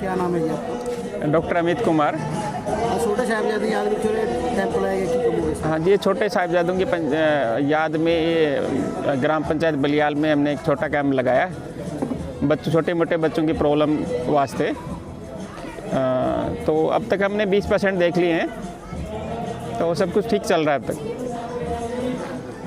क्या नाम है जी आपका? डॉक्टर अमित कुमार। छोटे साहबजादी याद में हाँ जी ये छोटे साहिबजादों की याद में ये ग्राम पंचायत बलियाल में हमने एक छोटा कैंप लगाया। बच्चों छोटे मोटे बच्चों की प्रॉब्लम वास्ते। तो अब तक हमने 20 परसेंट देख लिए हैं। तो सब कुछ ठीक चल रहा है अब तक।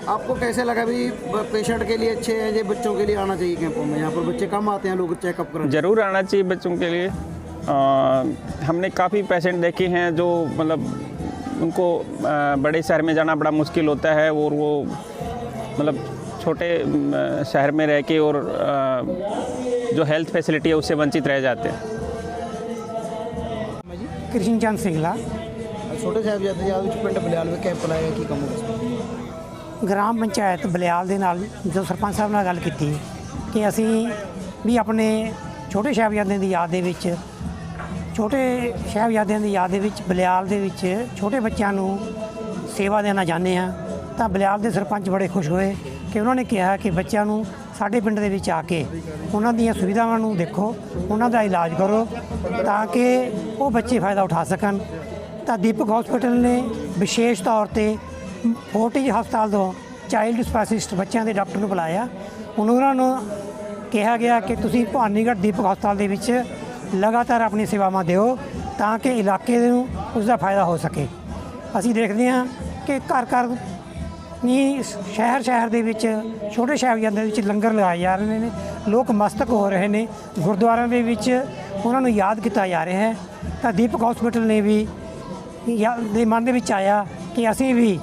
आपको कैसे लगा भी पेशेंट के लिए अच्छे हैं ये बच्चों के लिए आना चाहिए कैंपों में? यहाँ पर बच्चे कम आते हैं लोग चेकअप कर ज़रूर आना चाहिए बच्चों के लिए। आ, हमने काफ़ी पेशेंट देखे हैं जो मतलब उनको आ, बड़े शहर में जाना बड़ा मुश्किल होता है और वो मतलब छोटे शहर में रह के और आ, जो हेल्थ फैसिलिटी है उससे वंचित रह जाते हैं। कृष्ण चंद सिंगला। छोटे साहब जाते हैं पिंड बलियाल में कैंप लाया कि कम ਗ੍ਰਾਮ ਪੰਚਾਇਤ ਬਲਿਆਲ ਦੇ ਨਾਲ ਜੋ ਸਰਪੰਚ ਸਾਹਿਬ ਨਾਲ ਗੱਲ ਕੀਤੀ ਕਿ ਅਸੀਂ ਵੀ ਆਪਣੇ ਛੋਟੇ ਸਾਹਿਬਜ਼ਾਦਿਆਂ ਦੀ ਯਾਦ ਦੇ ਵਿੱਚ, ਛੋਟੇ ਸਾਹਿਬਜ਼ਾਦਿਆਂ ਦੀ ਯਾਦ ਦੇ ਵਿੱਚ, ਬਲਿਆਲ ਦੇ ਵਿੱਚ ਛੋਟੇ ਬੱਚਿਆਂ ਨੂੰ ਸੇਵਾ ਦੇਣਾ ਚਾਹੁੰਦੇ ਹਾਂ, ਤਾਂ ਬਲਿਆਲ ਦੇ ਸਰਪੰਚ ਬੜੇ ਖੁਸ਼ ਹੋਏ ਕਿ ਉਹਨਾਂ ਨੇ ਕਿਹਾ ਕਿ ਬੱਚਿਆਂ ਨੂੰ ਸਾਡੇ ਪਿੰਡ ਦੇ ਵਿੱਚ ਆ ਕੇ ਉਹਨਾਂ ਦੀਆਂ ਸੁਵਿਧਾਵਾਂ ਨੂੰ ਦੇਖੋ, ਉਹਨਾਂ ਦਾ ਇਲਾਜ ਕਰੋ ਤਾਂ ਕਿ ਉਹ ਬੱਚੇ ਫਾਇਦਾ ਉਠਾ ਸਕਣ। ਤਾਂ ਦੀਪਕ ਹਸਪੀਟਲ ਨੇ ਵਿਸ਼ੇਸ਼ ਤੌਰ ਤੇ ਫੋਰਟਿਜ ਹਸਪਤਾਲ ਤੋਂ ਚਾਈਲਡ ਸਪੈਸ਼ਲਿਸਟ ਬੱਚਿਆਂ ਦੇ ਡਾਕਟਰ ਨੂੰ ਬੁਲਾਇਆ। ਹੁਣ ਉਹਨਾਂ ਨੂੰ ਕਿਹਾ ਗਿਆ ਕਿ ਤੁਸੀਂ ਭਵਾਨੀਗੜ੍ਹ ਦੀਪਕ ਹਸਪਤਾਲ ਦੇ ਵਿੱਚ ਲਗਾਤਾਰ ਆਪਣੀ ਸੇਵਾਵਾਂ ਦਿਓ ਤਾਂ ਕਿ ਇਲਾਕੇ ਨੂੰ ਉਸ ਦਾ ਫਾਇਦਾ ਹੋ ਸਕੇ। ਅਸੀਂ ਦੇਖਦੇ ਹਾਂ ਕਿ ਘਰ ਘਰ ਨਹੀਂ ਸ਼ਹਿਰ ਸ਼ਹਿਰ ਦੇ ਵਿੱਚ, ਛੋਟੇ ਸ਼ਹਿਰਜ਼ਾਦਿਆਂ ਦੇ ਵਿੱਚ ਲੰਗਰ ਲਗਾਏ ਜਾ ਰਹੇ ਨੇ। ਲੋਕ ਮਸਤਕ ਹੋ ਰਹੇ ਨੇ। ਗੁਰਦੁਆਰਿਆਂ ਦੇ ਵਿੱਚ ਉਹਨਾਂ ਨੂੰ ਯਾਦ ਕੀਤਾ ਜਾ ਰਿਹਾ ਹੈ। ਤਾਂ ਦੀਪਕ ਹਸਪੀਟਲ ਨੇ ਵੀ ਯਾ- ਦੇ ਮਨ ਦੇ ਵਿੱਚ ਆਇਆ ਕਿ ਅਸੀਂ ਵੀ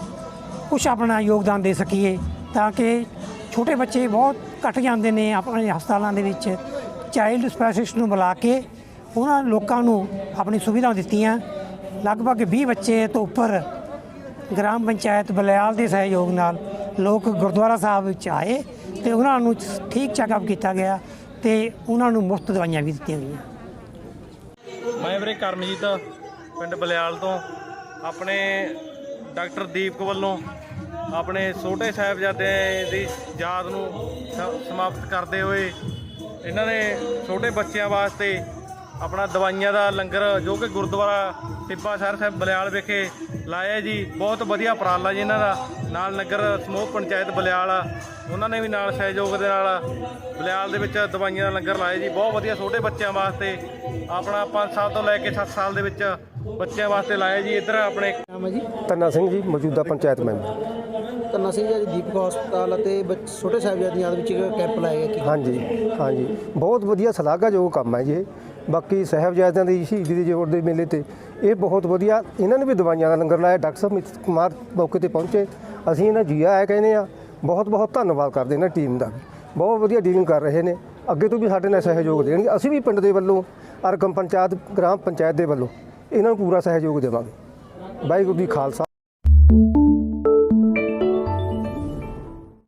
ਕੁਝ ਆਪਣਾ ਯੋਗਦਾਨ ਦੇ ਸਕੀਏ ਤਾਂ ਕਿ ਛੋਟੇ ਬੱਚੇ ਬਹੁਤ ਘਟ ਜਾਂਦੇ ਨੇ ਆਪਣੇ ਹਸਪਤਾਲਾਂ ਦੇ ਵਿੱਚ। ਚਾਈਲਡ ਸਪੈਸ਼ਲਿਸਟ ਨੂੰ ਬੁਲਾ ਕੇ ਉਹਨਾਂ ਲੋਕਾਂ ਨੂੰ ਆਪਣੀ ਸੁਵਿਧਾ ਦਿੱਤੀਆਂ। ਲਗਭਗ 20 ਬੱਚੇ ਤੋਂ ਉੱਪਰ ਗ੍ਰਾਮ ਪੰਚਾਇਤ ਬਲਿਆਲ ਦੇ ਸਹਿਯੋਗ ਨਾਲ ਲੋਕ ਗੁਰਦੁਆਰਾ ਸਾਹਿਬ ਵਿੱਚ ਆਏ ਤੇ ਉਹਨਾਂ ਨੂੰ ਠੀਕ ਚੈੱਕਅਪ ਕੀਤਾ ਗਿਆ ਤੇ ਉਹਨਾਂ ਨੂੰ ਮੁਫਤ ਦਵਾਈਆਂ ਵੀ ਦਿੱਤੀਆਂ ਗਈਆਂ। ਮੈਂ ਵੀਰੇ ਕਰਮਜੀਤ, ਪਿੰਡ ਬਲਿਆਲ ਤੋਂ। ਆਪਣੇ ਡਾਕਟਰ ਦੀਪਕ ਵੱਲੋਂ ਆਪਣੇ ਛੋਟੇ ਸਾਹਿਬਜ਼ਾਦੇ ਦੀ ਯਾਦ ਨੂੰ ਸ- ਸਮਾਪਤ ਕਰਦੇ ਹੋਏ ਇਹਨਾਂ ਨੇ ਛੋਟੇ ਬੱਚਿਆਂ ਵਾਸਤੇ ਆਪਣਾ ਦਵਾਈਆਂ ਦਾ ਲੰਗਰ ਜੋ ਕਿ ਗੁਰਦੁਆਰਾ ਟਿੱਬਾ ਸ਼ਹਿਰ ਸਾਹਿਬ ਬਲਿਆਲ ਵਿਖੇ ਲਾਇਆ ਜੀ। ਬਹੁਤ ਵਧੀਆ ਉਪਰਾਲਾ ਜੀ ਇਹਨਾਂ ਦਾ। ਨਾਲ ਨਗਰ ਸਮੂਹ ਪੰਚਾਇਤ ਬਲਿਆਲ ਉਹਨਾਂ ਨੇ ਵੀ ਨਾਲ ਸਹਿਯੋਗ ਦੇ ਨਾਲ ਬਲਿਆਲ ਦੇ ਵਿੱਚ ਦਵਾਈਆਂ ਦਾ ਲੰਗਰ ਲਾਇਆ ਜੀ। ਬਹੁਤ ਵਧੀਆ ਛੋਟੇ ਬੱਚਿਆਂ ਵਾਸਤੇ ਆਪਣਾ 5 ਸਾਲ ਤੋਂ ਲੈ ਕੇ 7 ਸਾਲ ਦੇ ਵਿੱਚ ਬੱਚਿਆਂ ਵਾਸਤੇ ਲਾਇਆ ਜੀ। ਇੱਧਰ ਆਪਣੇ ਨਾਮ ਹੈ ਜੀ? ਧੰਨਾ ਸਿੰਘ ਜੀ ਮੌਜੂਦਾ ਪੰਚਾਇਤ ਮੈਂਬਰ। ਧੰਨਾ ਸਿੰਘ ਜੀ ਦੀਪਕ ਹਸਪਤਾਲ ਅਤੇ ਛੋਟੇ ਸਾਹਬਜ਼ਾਦੀ ਯਾਦ ਵਿੱਚ ਕੈਂਪ ਲਾਏਗਾ ਕਿ ਹਾਂਜੀ ਹਾਂਜੀ। ਬਹੁਤ ਵਧੀਆ ਸ਼ਲਾਘਾਯੋਗ ਕੰਮ ਹੈ ਜੀ ਇਹ। ਬਾਕੀ ਸਾਹਿਬਜ਼ਾਦਿਆਂ ਦੀ ਸ਼ਹੀਦੀ ਦੇ ਜੋੜ ਦੇ ਮੇਲੇ ਤੇ ਇਹ ਬਹੁਤ ਵਧੀਆ ਇਹਨਾਂ ਨੇ ਵੀ ਦਵਾਈਆਂ ਦਾ ਲੰਗਰ ਲਾਇਆ, ਡਾਕਟਰ ਸਾਹਿਬ ਅਮਿਤ ਕੁਮਾਰ ਮੌਕੇ ਤੇ ਪਹੁੰਚੇ। ਅਸੀਂ ਇਹਨਾਂ ਜੀਆ ਆਇਆ ਕਹਿੰਦੇ ਆ ਬਹੁਤ ਬਹੁਤ ਧੰਨਵਾਦ ਕਰਦੇ ਇਹਨਾਂ ਟੀਮ ਦਾ ਬਹੁਤ ਵਧੀਆ ਡੀਲਿੰਗ ਕਰ ਰਹੇ ਨੇ। ਅੱਗੇ ਤੋਂ ਵੀ ਸਾਡੇ ਨਾਲ ਸਹਿਯੋਗ ਦੇਣਗੇ। ਅਸੀਂ ਵੀ ਪਿੰਡ ਦੇ ਵੱਲੋਂ, ਅਰਗਮ ਪੰਚਾਇਤ, ਗ੍ਰਾਮ ਪੰਚਾਇਤ ਦੇ ਵੱਲੋਂ ਇਹਨਾਂ ਨੂੰ ਪੂਰਾ ਸਹਿਯੋਗ ਦੇਵਾਂਗੇ। ਵਾਹਿਗੁਰੂ ਜੀ ਖਾਲਸਾ।